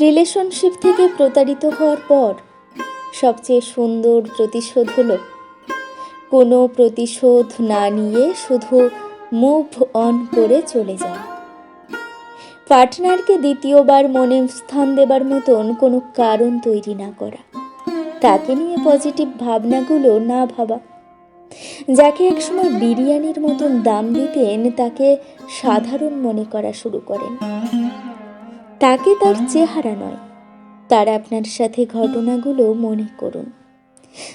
Relationship থেকে প্রতারিত হওয়ার পর সবচেয়ে সুন্দর প্রতিশোধ হলো, কোনো প্রতিশোধ না নিয়ে শুধু মুভ অন করে চলে যাওয়া। পার্টনারকে দ্বিতীয়বার মনে স্থান দেবার মতন কোনো কারণ তৈরি না করা। তাকে নিয়ে পজিটিভ ভাবনাগুলো না ভাবা। যাকে একসময় বিরিয়ানির মতন দাম দিতেন, তাকে সাধারণ মনে করা শুরু করেন। তাকে তার চেহারা নয়। তার আপনার সাথে ঘটনাগুলো মনে করুন।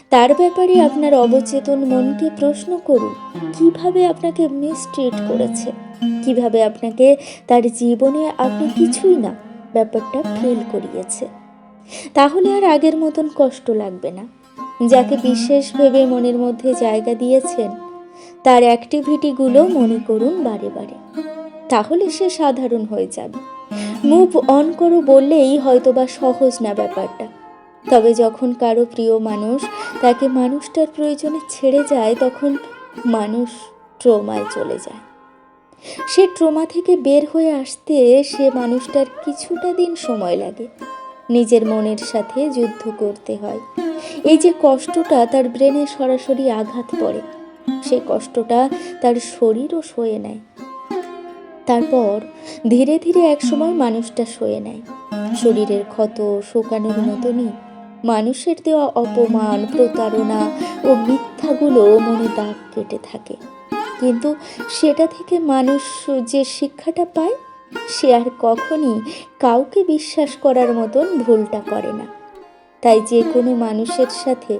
তার ব্যাপারে আপনার অবচেতন মনকে প্রশ্ন করুন, কীভাবে আপনাকে মিসট্রিট করেছে? কীভাবে আপনাকে তার জীবনে আপনি কিছুই না, ব্যাপারটা ফিল করিয়েছে। তাহলে আর আগের মতন কষ্ট লাগবে না। যাকে বিশেষ ভেবে মনের মধ্যে জায়গা দিয়েছেন, তার অ্যাক্টিভিটিগুলো মনে করুন বারে বারে। তাহলে সে সাধারণ হয়ে যাবে। মুভ অন করো বললেই হয়তোবা সহজ না ব্যাপারটা। তবে যখন কারও প্রিয় মানুষ তাকে মানুষটার প্রয়োজনে ছেড়ে যায়, তখন মানুষ ট্রোমায় চলে যায়। সে ট্রোমা থেকে বের হয়ে আসতে সে মানুষটার কিছুটা দিন সময় লাগে। নিজের মনের সাথে যুদ্ধ করতে হয়। এই যে কষ্টটা তার ব্রেনে সরাসরি আঘাত পড়ে সে কষ্টটা তার শরীরও সয়ে নেয়। তারপর ধীরে ধীরে একসময় মানুষটা সয়ে নেয়। শরীরের ক্ষত, শোকানোর মতনই মানুষের দেওয়া অপমান, প্রতারণা ও মিথ্যাগুলো মনে দাগ কেটে থাকে। কিন্তু সেটা থেকে মানুষ যে শিক্ষাটা পায়, সে আর কখনই কাউকে বিশ্বাস করার মতন ভুলটা করে না। তাই যে কোনো মানুষের সাথে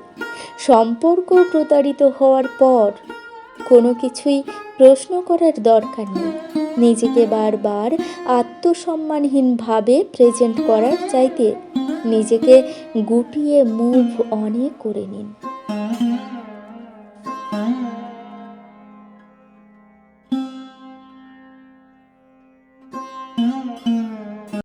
সম্পর্ক প্রতারিত হওয়ার পর কোনো কিছুই প্রশ্ন করার দরকার নেই। নিজেকে বারবার আত্মসম্মানহীনভাবে প্রেজেন্ট করার চাইতে নিজেকে গুটিয়ে মুভ অনে করে নিন।